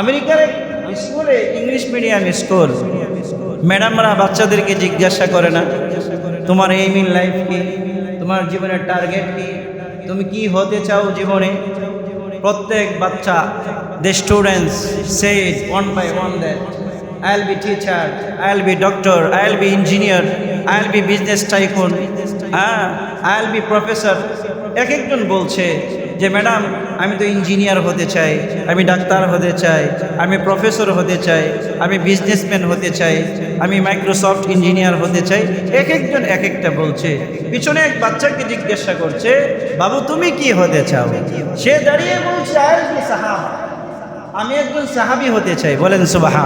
আমেরিকার স্কুলে English medium school. ম্যাডামরা বাচ্চাদেরকে জিজ্ঞাসা করে না, তোমার এইম ইন লাইফ কি? তোমার জীবনের টার্গেট কি? তুমি কি হতে চাও জীবনে? প্রত্যেক বাচ্চা the students said one by one that I be teacher I be doctor I be engineer I be business tycoon হ্যাঁ আই বি প্রফেসর এক একজন বলছে যে ম্যাডাম, আমি তো ইঞ্জিনিয়ার হতে চাই, আমি ডাক্তার হতে চাই, আমি প্রফেসর হতে চাই, আমি বিজনেসম্যান হতে চাই, আমি মাইক্রোসফট ইঞ্জিনিয়ার হতে চাই। এক একজন এক একটা বলছে। পিছনে এক বাচ্চাকে জিজ্ঞাসা করছে, বাবু, তুমি কি হতে চাও? সে দাঁড়িয়ে বলছে সাহাবা? আমি একজন সাহাবি হতে চাই। বলেন সুবাহ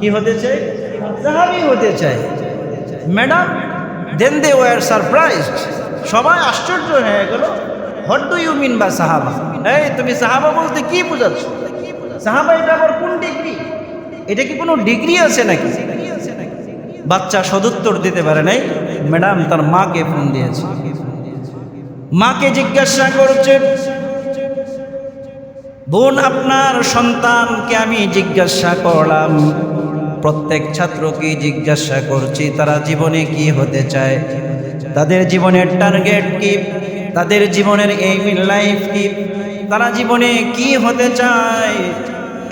কি হতে চাই? সাহাবি হতে চাই। Madam, then they were surprised. সবাই আশ্চর্য হয়ে গেল। হোয়াট ডু ইউ মিন বা সাহাবা এই তুমি সাহাবা বলতে কি বোঝাচ্ছ? সাহাবা এটা আবার কোন ডিগ্রি এটা কি কোনো ডিগ্রি আছে নাকি? বাচ্চা সদুত্তর দিতে পারে নাই? ম্যাডাম তার মাকে ফোন দিয়েছে। মাকে জিজ্ঞাসা করছে, বোন, আপনার সন্তানকে আমি জিজ্ঞাসা করলাম। প্রত্যেক ছাত্রকে জিজ্ঞাসা করছি, তারা জীবনে কি হতে চায়? তাদের জীবনের টার্গেট কি? তাদের জীবনের এই লাইফ কি? তারা জীবনে কি হতে চায়?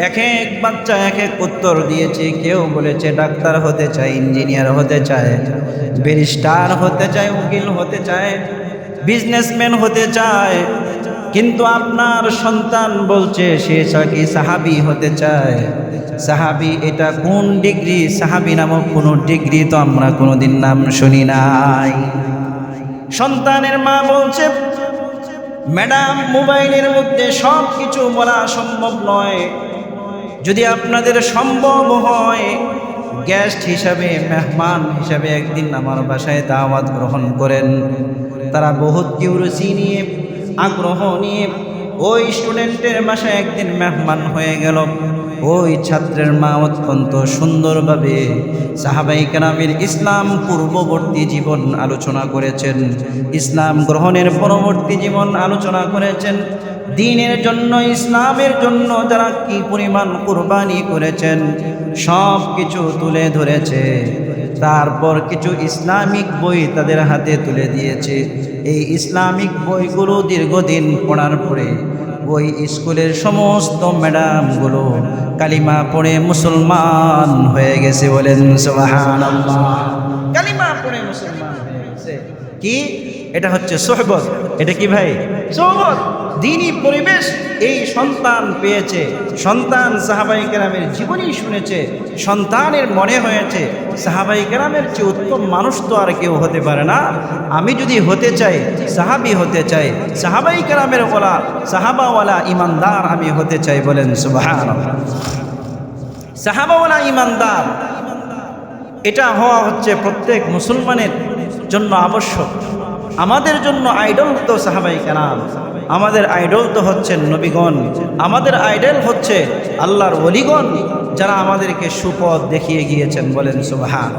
এক এক বাচ্চা এক এক উত্তর দিয়েছে, কেউ বলেছে ডাক্তার হতে চায়, ইঞ্জিনিয়ার হতে চায়, ব্যারিস্টার হতে চায়, উকিল হতে চায়, বিজনেসম্যান হতে চায়, কিন্তু আপনার সন্তান বলছে, সে কি সাহাবি হতে চায়। সাহাবি, এটা কোন ডিগ্রি? সাহাবি নামক কোনো ডিগ্রি তো আমরা কোনোদিন নাম শুনি নাই। সন্তানের মা বলছে, ম্যাডাম, মোবাইলের মধ্যে সব কিছু বলা সম্ভব নয়। যদি আপনাদের সম্ভব হয়, গেস্ট হিসাবে, মেহমান হিসাবে একদিন আমার বাসায় দাওয়াত গ্রহণ করেন। তারা বহুত কিউরসি নিয়ে, আগ্রহ নিয়ে ওই স্টুডেন্টের বাসায় একদিন মেহমান হয়ে গেল। ওই ছাত্রের মা অত্যন্ত সুন্দরভাবে সাহাবাই কেরামের ইসলাম পূর্ববর্তী জীবন আলোচনা করেছেন। ইসলাম গ্রহণের পরবর্তী জীবন আলোচনা করেছেন। দিনের জন্য, ইসলামের জন্য যারা কি পরিমাণ কোরবানি করেছেন সব কিছু তুলে ধরেছে। তারপর কিছু ইসলামিক বই তাদের হাতে তুলে দিয়েছে। এই ইসলামিক বইগুলো দীর্ঘদিন পড়ার পরে ওই স্কুলের সমস্ত ম্যাডামগুলো কালিমা পড়ে মুসলমান হয়ে গেছে বলেন কালিমা পড়ে মুসলমান হয়ে গেছে। কি? এটা হচ্ছে সোহবত। এটা কি ভাই? সোহবত। দিনই পরিবেশ এই সন্তান পেয়েছে। সন্তান সাহাবাই কেরামের জীবনই শুনেছে। সন্তানের মনে হয়েছে সাহাবাই কেরামের চেয়ে উত্তম মানুষ তো আর কেউ হতে পারে না। আমি যদি হতে চাই সাহাবি হতে চাই সাহাবাই কেরামের বলা সাহাবাওয়ালা ইমানদার আমি হতে চাই বলেন সুবাহান সাহাবাওয়ালা ইমানদার। এটা হওয়া হচ্ছে প্রত্যেক মুসলমানের জন্য আবশ্যক। আমাদের জন্য আইডল তো সাহাবাই কেনাম আমাদের আইডল তো হচ্ছেন নবীগণ। আমাদের আইডল হচ্ছে আল্লাহর অলিগণ যারা আমাদেরকে সুপথ দেখিয়ে গিয়েছেন বলেন সুবাহান।